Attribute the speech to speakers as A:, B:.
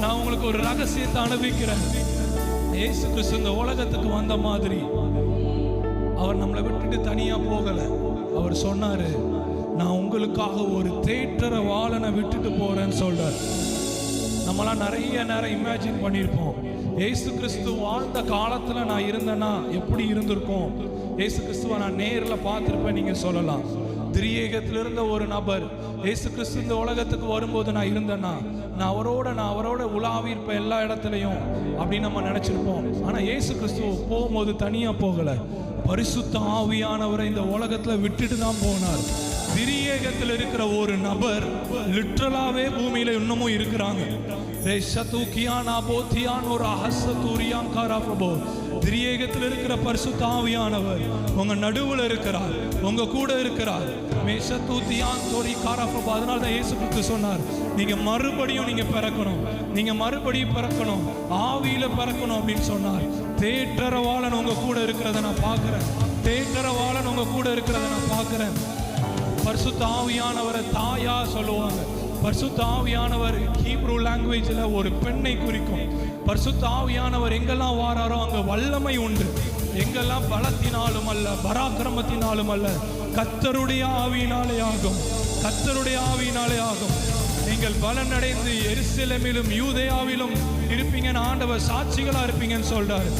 A: நான் உங்களுக்கு ஒரு ரகசியத்தை அனுபவிக்கிறேன். ஏசு கிறிஸ்து இந்த உலகத்துக்கு வந்த மாதிரி. அவர் நம்மளை விட்டுட்டு தனியா போகல. அவர் சொன்னாரு நான் உங்களுக்காக ஒரு தேட்டரை வாழனை விட்டுட்டு போறேன்னு சொல்றார். நம்மளாம் நிறைய நேரம் இமேஜின் பண்ணியிருப்போம். ஏசு கிறிஸ்து வாழ்ந்த காலத்துல நான் இருந்தேன்னா எப்படி இருந்திருக்கும்? ஏசு கிறிஸ்துவை நான் நேரில் பார்த்துருப்பேன் நீங்க சொல்லலாம். திரியேகத்தில் இருந்த ஒரு நபர் ஏசு கிறிஸ்து இந்த உலகத்துக்கு வரும்போது நான் இருந்தேன்னா நான் அவரோட நான் அவரோட உலாவி இருப்பேன் எல்லா இடத்துலையும் அப்படின்னு நம்ம நினைச்சிருப்போம். ஆனா ஏசு கிறிஸ்து போகும்போது தனியா போகல. பரிசுத்த ஆவியானவரை இந்த உலகத்துல விட்டுட்டு தான் போனார். திரியேகத்தில் இருக்கிற ஒரு நபர் லிட்ரலாவே பூமியில இன்னமும் இருக்கிறாங்க. ரேஷதூக்கியானா போத்தியான் ஒரு அஹசதூரியான் காரா பிரபோ. திரியேகத்தில் இருக்கிற பரிசுத்த ஆவியானவர் உங்க நடுவில் இருக்கிறார் உங்க கூட இருக்கிறார். மேஷதூத்தியான் தோரி காரா பிரபோ. அதனால தான் இயேசு கிறிஸ்து சொன்னார் நீங்க மறுபடியும் நீங்க பிறக்கணும் நீங்க மறுபடியும் பிறக்கணும் ஆவியில பிறக்கணும் அப்படின்னு சொன்னார். தேற்றரவாளன் உங்க கூட இருக்கிறத நான் பார்க்குறேன் தேற்றரவாளன் உங்க கூட இருக்கிறத நான் பார்க்குறேன் பரிசுத்த ஆவியானவரை தாயா சொல்லுவாங்க. பரிசுத்த ஆவியானவர் ஹீப்ரூ லாங்குவேஜில் ஒரு பெண்ணை குறிக்கும். பரிசுத்த ஆவியானவர் எங்கெல்லாம் வாராரோ அங்கே வல்லமை உண்டு. எங்கெல்லாம் பலத்தினாலும் அல்ல பராக்கிரமத்தினாலும் அல்ல கத்தருடைய ஆவியினாலே ஆகும். கத்தருடைய ஆவியினாலே ஆகும். நீங்கள் பலனடைந்து எரிசிலமிலும் யூதேயாவிலும் இருப்பீங்கன்னு ஆண்டவர் சாட்சிகளாக இருப்பீங்கன்னு சொல்றாரு.